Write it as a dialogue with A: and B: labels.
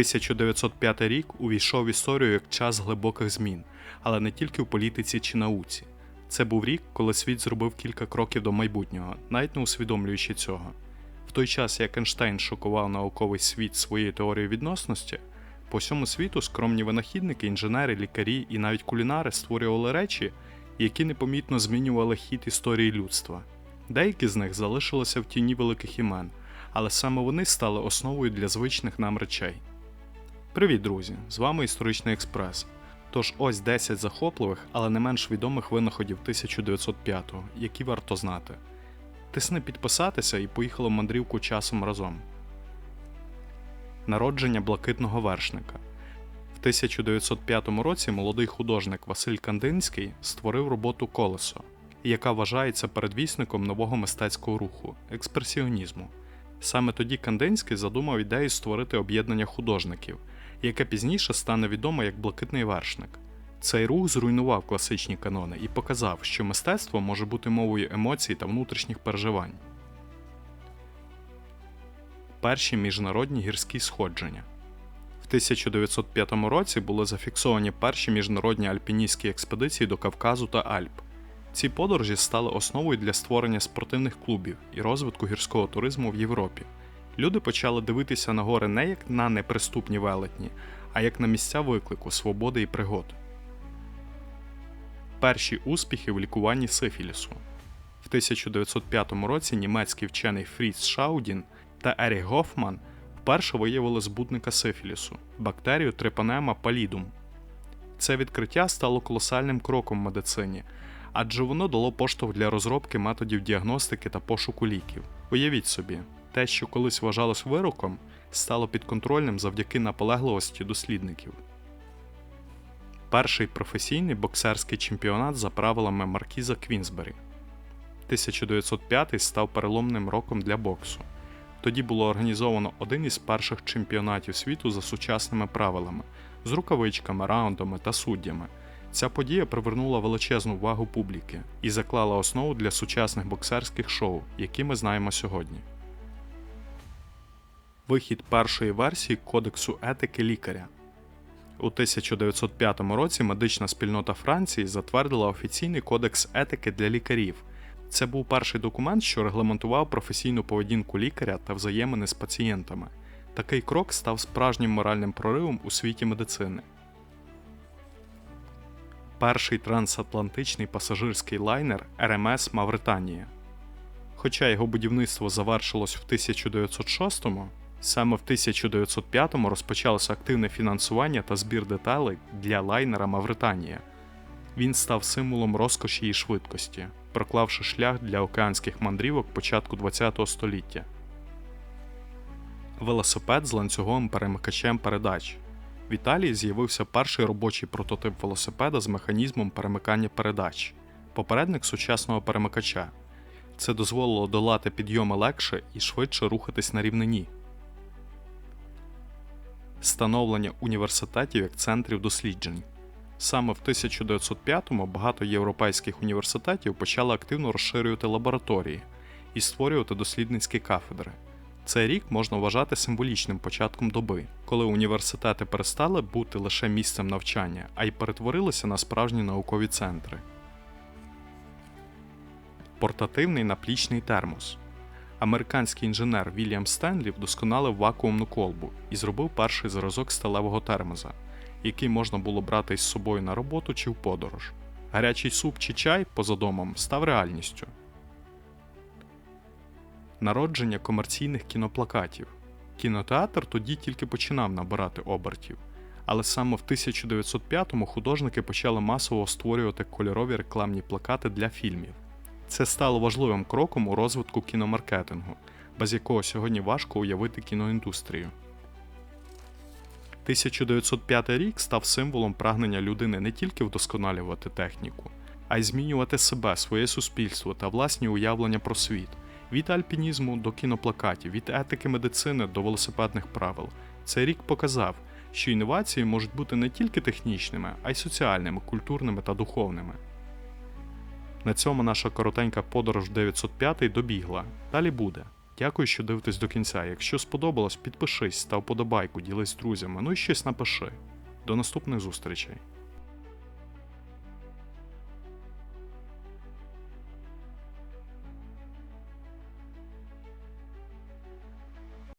A: 1905 рік увійшов в історію як час глибоких змін, але не тільки в політиці чи науці. Це був рік, коли світ зробив кілька кроків до майбутнього, навіть не усвідомлюючи цього. В той час, як Ейнштейн шокував науковий світ своєю теорією відносності, по всьому світу скромні винахідники, інженери, лікарі і навіть кулінари створювали речі, які непомітно змінювали хід історії людства. Деякі з них залишилися в тіні великих імен, але саме вони стали основою для звичних нам речей. Привіт, друзі! З вами Історичний Експрес. Тож ось 10 захопливих, але не менш відомих винаходів 1905-го, які варто знати. Тисни підписатися і поїхали в мандрівку часом разом. Народження блакитного вершника. В 1905 році молодий художник Василь Кандинський створив роботу Колесо, яка вважається передвісником нового мистецького руху експресіонізму. Саме тоді Кандинський задумав ідею створити об'єднання художників, яке пізніше стане відомо як блакитний вершник. Цей рух зруйнував класичні канони і показав, що мистецтво може бути мовою емоцій та внутрішніх переживань. Перші міжнародні гірські сходження. В 1905 році були зафіксовані перші міжнародні альпіністські експедиції до Кавказу та Альп. Ці подорожі стали основою для створення спортивних клубів і розвитку гірського туризму в Європі. Люди почали дивитися на гори не як на неприступні велетні, а як на місця виклику, свободи і пригод. Перші успіхи в лікуванні сифілісу. В 1905 році німецький вчений Фріц Шаудін та Еріх Гофман вперше виявили збутника сифілісу бактерію Трепанема pallidum. Це відкриття стало колосальним кроком в медицині, адже воно дало поштовх для розробки методів діагностики та пошуку ліків. Уявіть собі, те, що колись вважалось вироком, стало підконтрольним завдяки наполегливості дослідників. Перший професійний боксерський чемпіонат за правилами Маркіза Квінсбері. 1905 став переломним роком для боксу. Тоді було організовано один із перших чемпіонатів світу за сучасними правилами з рукавичками, раундами та суддями. Ця подія привернула величезну увагу публіки і заклала основу для сучасних боксерських шоу, які ми знаємо сьогодні. Вихід першої версії Кодексу етики лікаря. У 1905 році медична спільнота Франції затвердила офіційний кодекс етики для лікарів. Це був перший документ, що регламентував професійну поведінку лікаря та взаємини з пацієнтами. Такий крок став справжнім моральним проривом у світі медицини. Перший трансатлантичний пасажирський лайнер РМС Мавританія. Хоча його будівництво завершилось в 1906-му, саме в 1905-му розпочалося активне фінансування та збір деталей для лайнера Мавританія. Він став символом розкоші і швидкості, проклавши шлях для океанських мандрівок початку ХХ століття. Велосипед з ланцюговим перемикачем передач. В Італії з'явився перший робочий прототип велосипеда з механізмом перемикання передач, попередник сучасного перемикача. Це дозволило долати підйоми легше і швидше рухатись на рівнині. Становлення університетів як центрів досліджень. Саме в 1905-му багато європейських університетів почали активно розширювати лабораторії і створювати дослідницькі кафедри. Цей рік можна вважати символічним початком доби, коли університети перестали бути лише місцем навчання, а й перетворилися на справжні наукові центри. Портативний наплічний термос. Американський інженер Вільям Стенлі вдосконалив вакуумну колбу і зробив перший зразок сталевого термоза, який можна було брати із собою на роботу чи в подорож. Гарячий суп чи чай поза домом став реальністю. Народження комерційних кіноплакатів. Кінотеатр тоді тільки починав набирати обертів, але саме в 1905-му художники почали масово створювати кольорові рекламні плакати для фільмів. Це стало важливим кроком у розвитку кіномаркетингу, без якого сьогодні важко уявити кіноіндустрію. 1905 рік став символом прагнення людини не тільки вдосконалювати техніку, а й змінювати себе, своє суспільство та власні уявлення про світ від альпінізму до кіноплакатів, від етики медицини до велосипедних правил. Цей рік показав, що інновації можуть бути не тільки технічними, а й соціальними, культурними та духовними. На цьому наша коротенька подорож 905 добігла. Далі буде. Дякую, що дивитесь до кінця. Якщо сподобалось, підпишись, став подобайку, ділись з друзями, ну і щось напиши. До наступних зустрічей.